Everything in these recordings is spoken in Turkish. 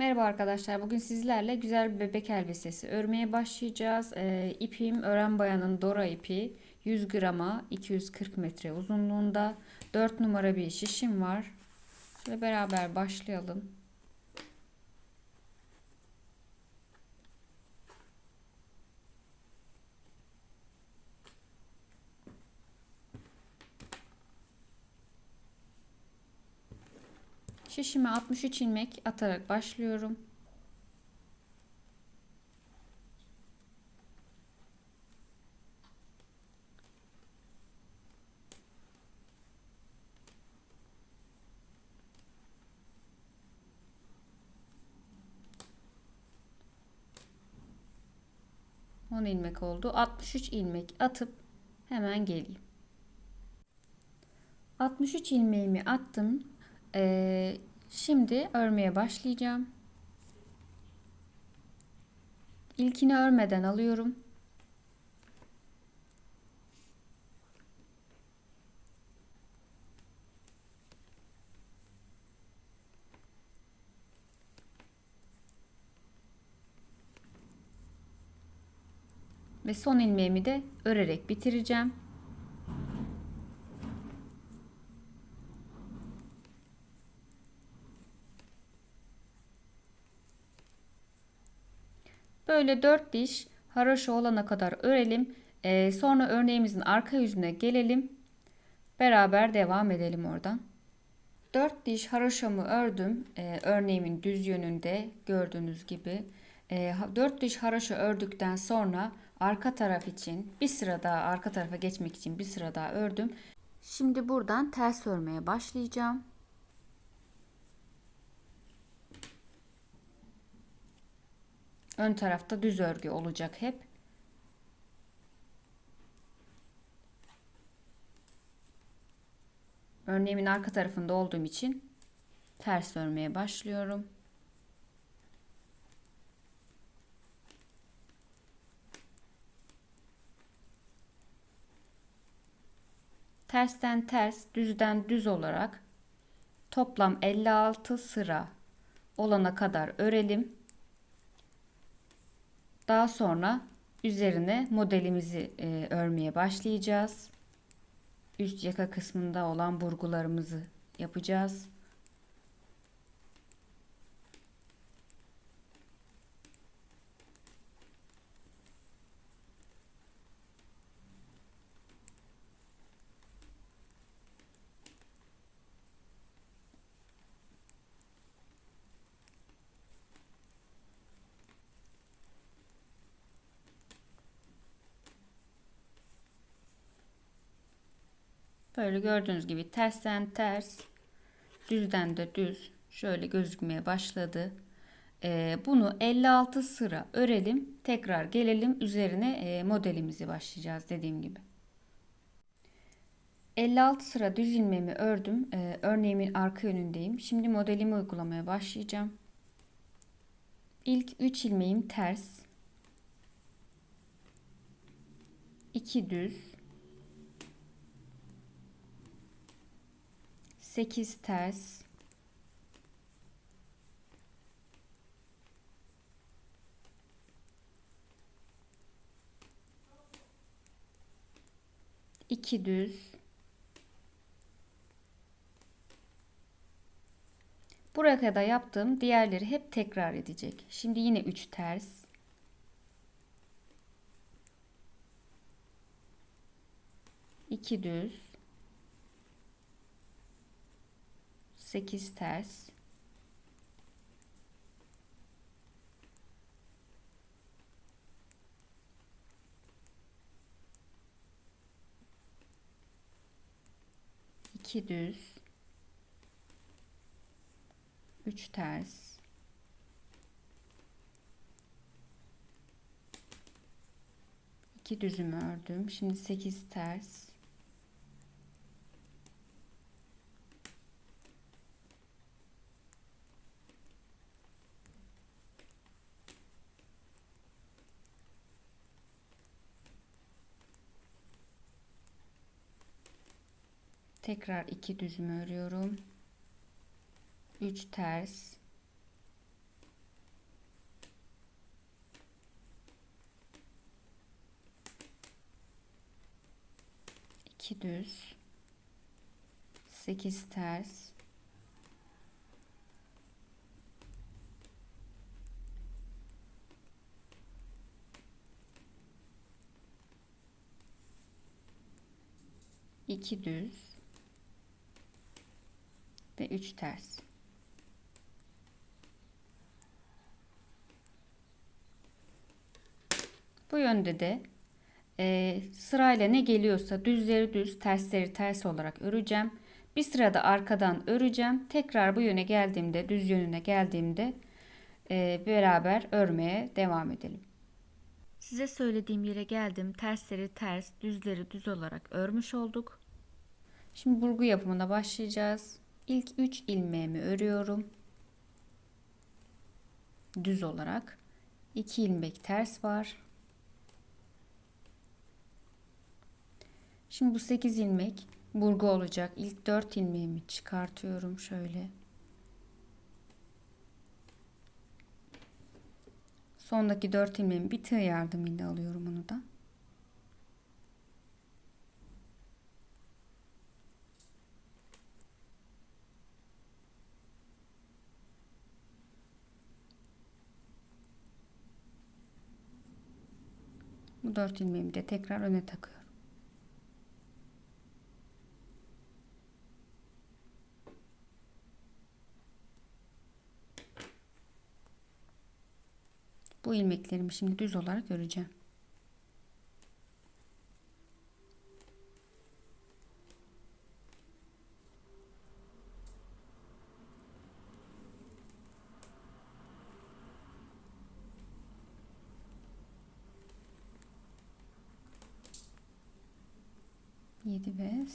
Merhaba arkadaşlar. Bugün sizlerle güzel bir bebek elbisesi örmeye başlayacağız. Ee, ipim Ören Bayan'ın Dora ipi 100 grama 240 metre uzunluğunda 4 numara bir şişim var. Ve beraber başlayalım. Şişime 63 ilmek atarak başlıyorum. On ilmek oldu. 63 ilmek atıp hemen geleyim. 63 ilmeğimi attım. Ee, Şimdi örmeye başlayacağım. İlkini örmeden alıyorum. Ve son ilmeğimi de örerek bitireceğim. Böyle 4 diş haroşa olana kadar örelim. Ee, sonra örneğimizin arka yüzüne gelelim. Beraber devam edelim oradan. 4 diş haroşamı ördüm. Ee, örneğimin düz yönünde gördüğünüz gibi. Ee, 4 diş haroşa ördükten sonra arka taraf için bir sıra daha arka tarafa geçmek için bir sıra daha ördüm. Şimdi buradan ters örmeye başlayacağım. Ön tarafta düz örgü olacak hep. Örneğimin arka tarafında olduğum için ters örmeye başlıyorum. Tersten ters, düzden düz olarak toplam 56 sıra olana kadar örelim. Daha sonra üzerine modelimizi e, örmeye başlayacağız. Üst yaka kısmında olan burgularımızı yapacağız. Böyle gördüğünüz gibi tersten ters, düzden de düz şöyle gözükmeye başladı. Ee, bunu 56 sıra örelim. Tekrar gelelim üzerine e, modelimizi başlayacağız dediğim gibi. 56 sıra düz ilmeğimi ördüm. Ee, örneğimin arka yönündeyim. Şimdi modelimi uygulamaya başlayacağım. İlk 3 ilmeğim ters. 2 düz 8 ters iki düz Buraya kadar yaptığım diğerleri hep tekrar edecek. Şimdi yine 3 ters. 2 düz. 8 ters. İki düz. Üç ters. İki düzümü ördüm. Şimdi 8 ters tekrar iki düzüm örüyorum. 3 ters. İki düz. 8 ters. İki düz ve üç ters. Bu yönde de e, sırayla ne geliyorsa düzleri düz, tersleri ters olarak öreceğim. Bir sırada arkadan öreceğim. Tekrar bu yöne geldiğimde, düz yönüne geldiğimde e, beraber örmeye devam edelim. Size söylediğim yere geldim. Tersleri ters, düzleri düz olarak örmüş olduk. Şimdi burgu yapımına başlayacağız. İlk 3 ilmeğimi örüyorum. Düz olarak. 2 ilmek ters var. Şimdi bu 8 ilmek burgu olacak. İlk 4 ilmeğimi çıkartıyorum şöyle. Sondaki 4 ilmeğimi bir tığ yardımıyla alıyorum onu da. Bu 4 ilmeğimi de tekrar öne takıyorum. Bu ilmeklerimi şimdi düz olarak öreceğim.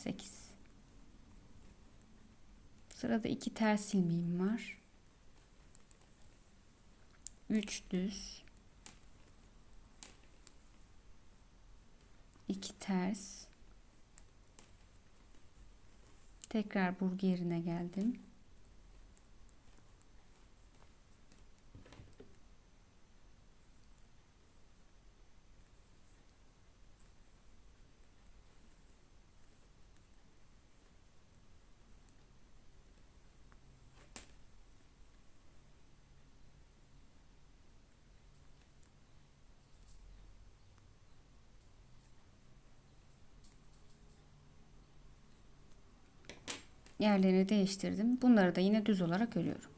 Yedi ve sekiz. Sırada iki ters ilmeğim var. 3 düz 2 ters tekrar burgu yerine geldim yerlerini değiştirdim. Bunları da yine düz olarak örüyorum.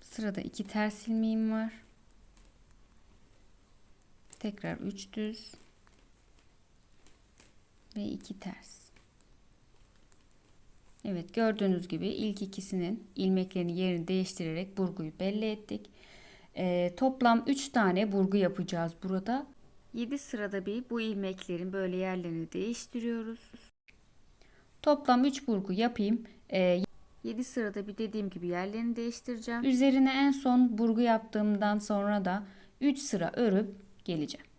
Sırada iki ters ilmeğim var. Tekrar 3 düz ve 2 ters. Evet gördüğünüz gibi ilk ikisinin ilmeklerini yerini değiştirerek burguyu belli ettik. Ee, toplam 3 tane burgu yapacağız burada. 7 sırada bir bu ilmeklerin böyle yerlerini değiştiriyoruz. Toplam 3 burgu yapayım. Ee, 7 sırada bir dediğim gibi yerlerini değiştireceğim. Üzerine en son burgu yaptığımdan sonra da 3 sıra örüp geleceğim.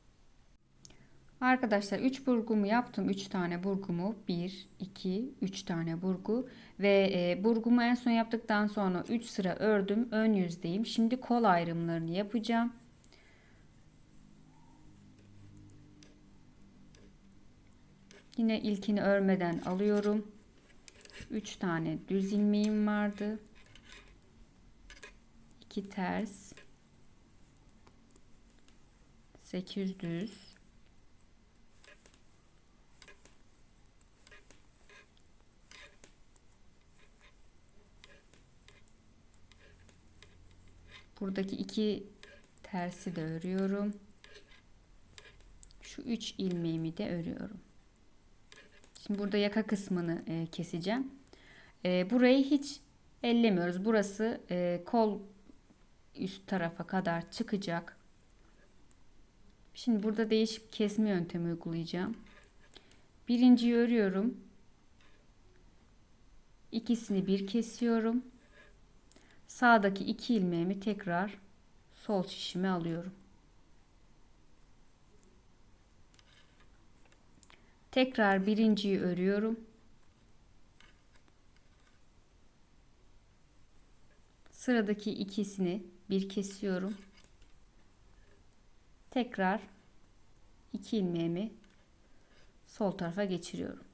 Arkadaşlar 3 burgumu yaptım. 3 tane burgumu 1, 2, 3 tane burgu ve e, burgumu en son yaptıktan sonra 3 sıra ördüm. Ön yüzdeyim. Şimdi kol ayrımlarını yapacağım. Yine ilkini örmeden alıyorum. 3 tane düz ilmeğim vardı. 2 ters 8 düz buradaki iki tersi de örüyorum şu üç ilmeğimi de örüyorum şimdi burada yaka kısmını e, keseceğim e, burayı hiç ellemiyoruz burası e, kol üst tarafa kadar çıkacak Şimdi burada değişik kesme yöntemi uygulayacağım. Birinciyi örüyorum. İkisini bir kesiyorum. Sağdaki iki ilmeğimi tekrar sol şişime alıyorum. Tekrar birinciyi örüyorum. Sıradaki ikisini bir kesiyorum. Tekrar iki ilmeğimi sol tarafa geçiriyorum.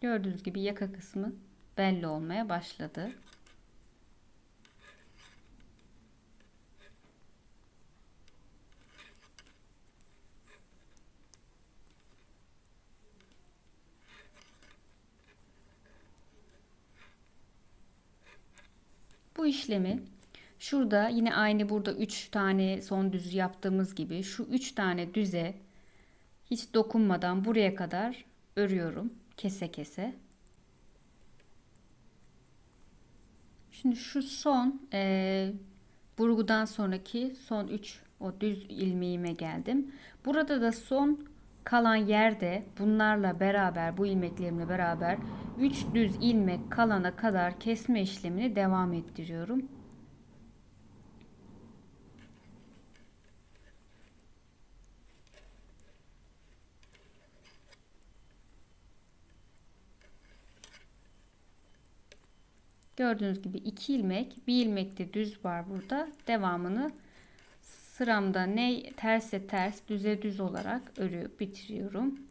Gördüğünüz gibi yaka kısmı belli olmaya başladı. Bu işlemi şurada yine aynı burada 3 tane son düz yaptığımız gibi şu 3 tane düze hiç dokunmadan buraya kadar örüyorum kese kese. Şimdi şu son e, burgudan sonraki son 3 o düz ilmeğime geldim. Burada da son kalan yerde bunlarla beraber bu ilmeklerimle beraber 3 düz ilmek kalana kadar kesme işlemini devam ettiriyorum. Gördüğünüz gibi iki ilmek, bir ilmek de düz var burada. Devamını sıramda ne terse ters, düze düz olarak örüp bitiriyorum.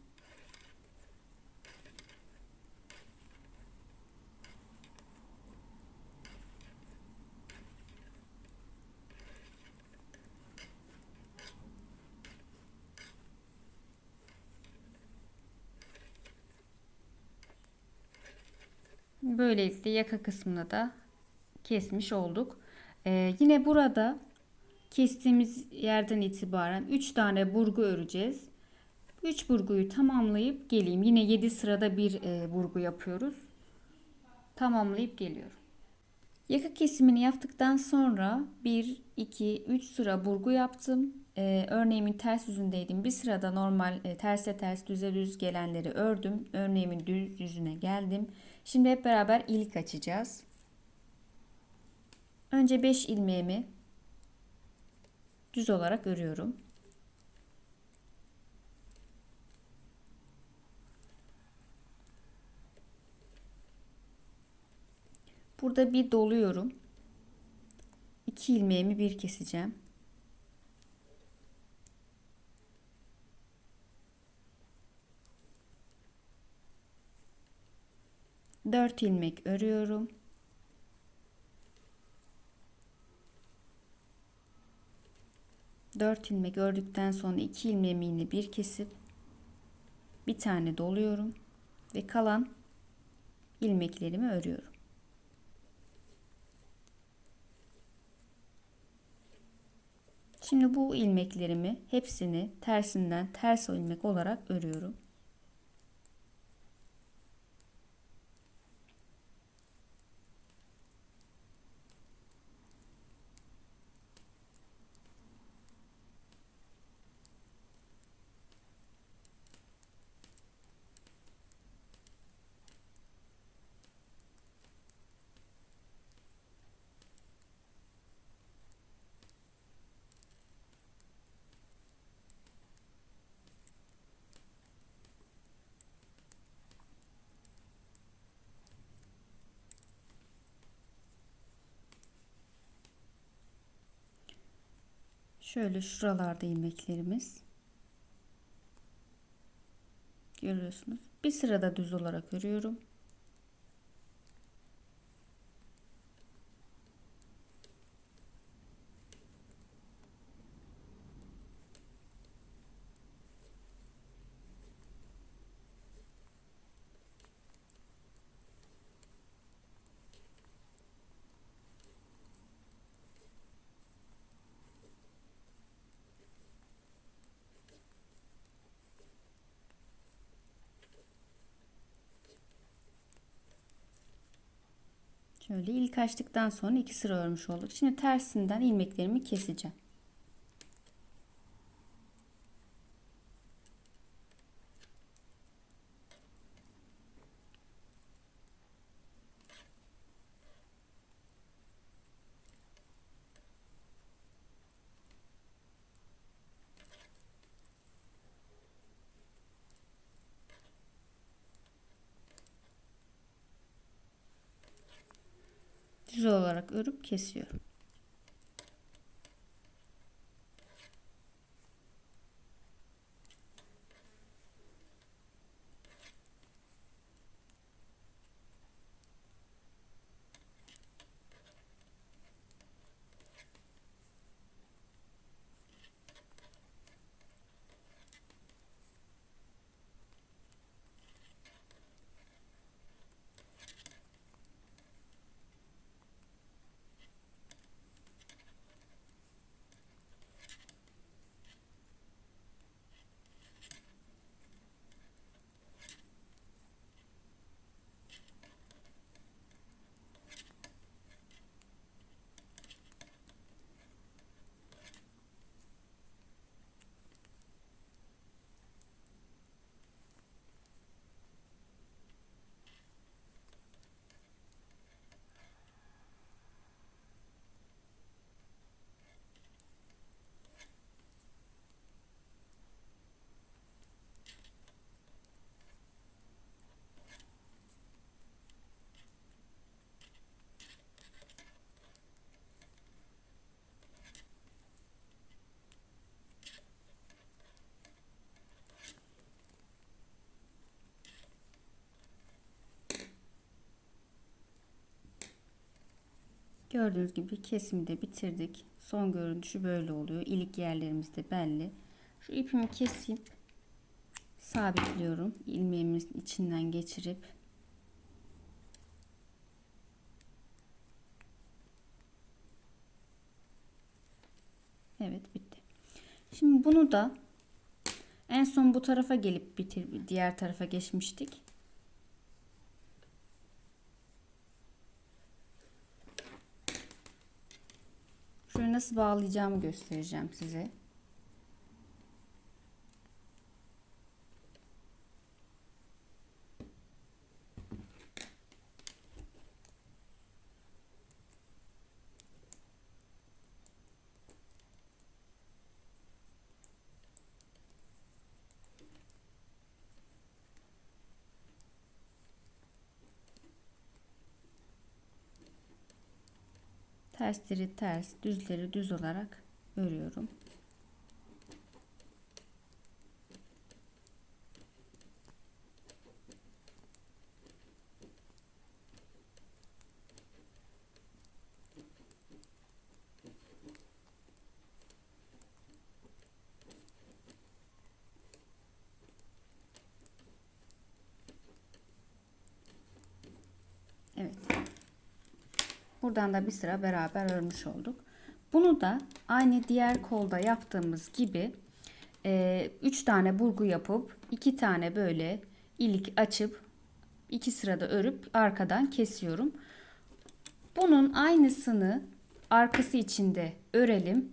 Böylelikle yaka kısmını da kesmiş olduk. Ee, yine burada kestiğimiz yerden itibaren 3 tane burgu öreceğiz. 3 burguyu tamamlayıp geleyim. Yine 7 sırada bir e, burgu yapıyoruz. Tamamlayıp geliyorum. Yaka kesimini yaptıktan sonra 1, 2, 3 sıra burgu yaptım. Ee, örneğimin ters yüzündeydim. Bir sırada normal e, terse ters düze düz gelenleri ördüm. Örneğimin düz yüzüne geldim. Şimdi hep beraber ilik açacağız. Önce 5 ilmeğimi düz olarak örüyorum. Burada bir doluyorum. 2 ilmeğimi bir keseceğim. 4 ilmek örüyorum. Dört ilmek ördükten sonra iki ilmeğimi yine bir kesip bir tane doluyorum ve kalan ilmeklerimi örüyorum. Şimdi bu ilmeklerimi hepsini tersinden ters ilmek olarak örüyorum. Şöyle şuralarda ilmeklerimiz. Görüyorsunuz. Bir sırada düz olarak örüyorum. Şöyle ilk açtıktan sonra iki sıra örmüş olduk. Şimdi tersinden ilmeklerimi keseceğim. Düz olarak örüp kesiyorum. Gördüğünüz gibi kesimi de bitirdik. Son görünüşü böyle oluyor. İlik yerlerimiz de belli. Şu ipimi kesip sabitliyorum. ilmeğimin içinden geçirip Evet bitti. Şimdi bunu da en son bu tarafa gelip bitir diğer tarafa geçmiştik. Şöyle nasıl bağlayacağımı göstereceğim size. Tersleri ters, düzleri düz olarak örüyorum. Evet. Buradan da bir sıra beraber örmüş olduk. Bunu da aynı diğer kolda yaptığımız gibi 3 e, tane burgu yapıp 2 tane böyle ilik açıp 2 sırada örüp arkadan kesiyorum. Bunun aynısını arkası içinde örelim.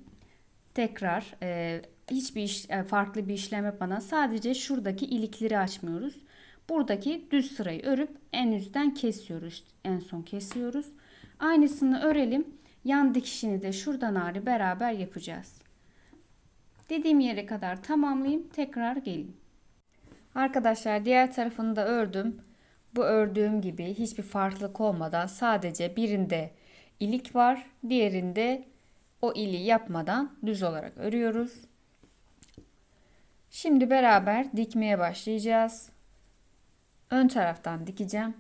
Tekrar e, hiçbir iş, e, farklı bir işlem yapmadan sadece şuradaki ilikleri açmıyoruz. Buradaki düz sırayı örüp en üstten kesiyoruz. En son kesiyoruz. Aynısını örelim. Yan dikişini de şuradan ağrı beraber yapacağız. Dediğim yere kadar tamamlayayım. Tekrar gelin. Arkadaşlar diğer tarafını da ördüm. Bu ördüğüm gibi hiçbir farklılık olmadan sadece birinde ilik var. Diğerinde o ili yapmadan düz olarak örüyoruz. Şimdi beraber dikmeye başlayacağız. Ön taraftan dikeceğim.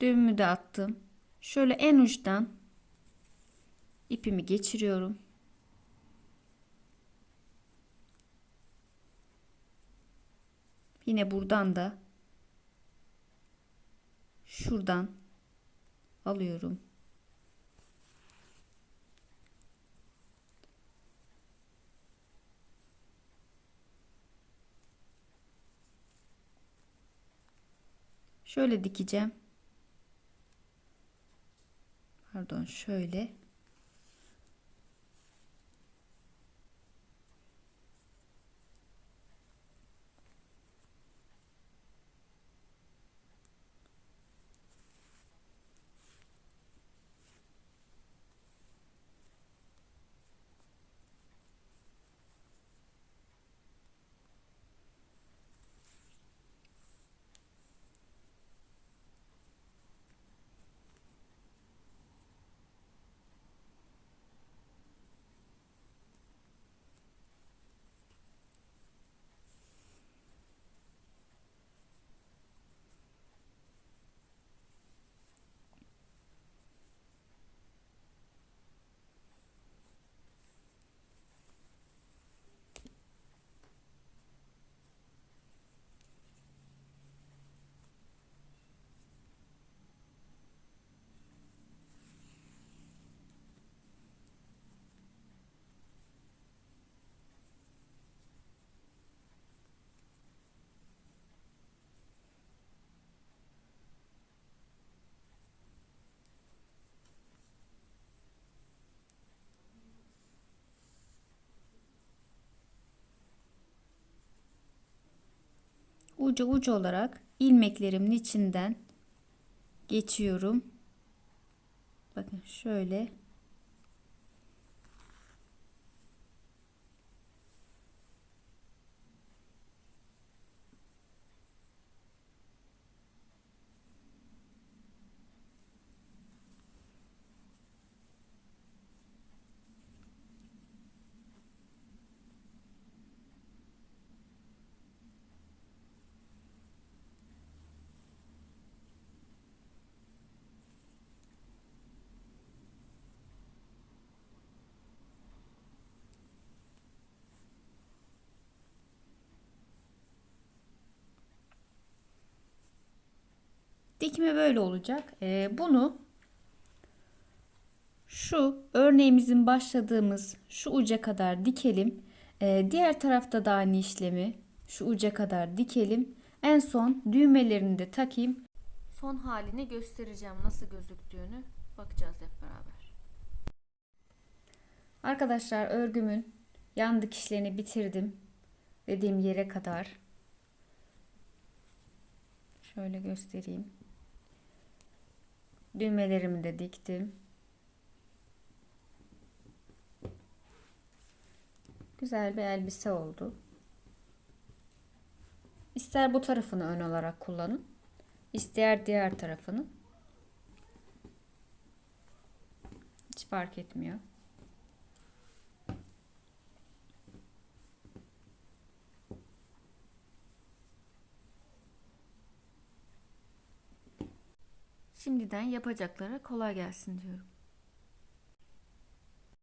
Düğümümü de attım. Şöyle en uçtan ipimi geçiriyorum. Yine buradan da şuradan alıyorum. Şöyle dikeceğim. Pardon şöyle. Ucu ucu olarak ilmeklerimin içinden geçiyorum. Bakın şöyle. Dikme böyle olacak. Ee, bunu şu örneğimizin başladığımız şu uca kadar dikelim. Ee, diğer tarafta da aynı işlemi şu uca kadar dikelim. En son düğmelerini de takayım. Son halini göstereceğim nasıl gözüktüğünü. Bakacağız hep beraber. Arkadaşlar örgümün yan dikişlerini bitirdim. Dediğim yere kadar. Şöyle göstereyim. Düğmelerimi de diktim. Güzel bir elbise oldu. İster bu tarafını ön olarak kullanın. ister diğer tarafını. Hiç fark etmiyor. Şimdiden yapacaklara kolay gelsin diyorum.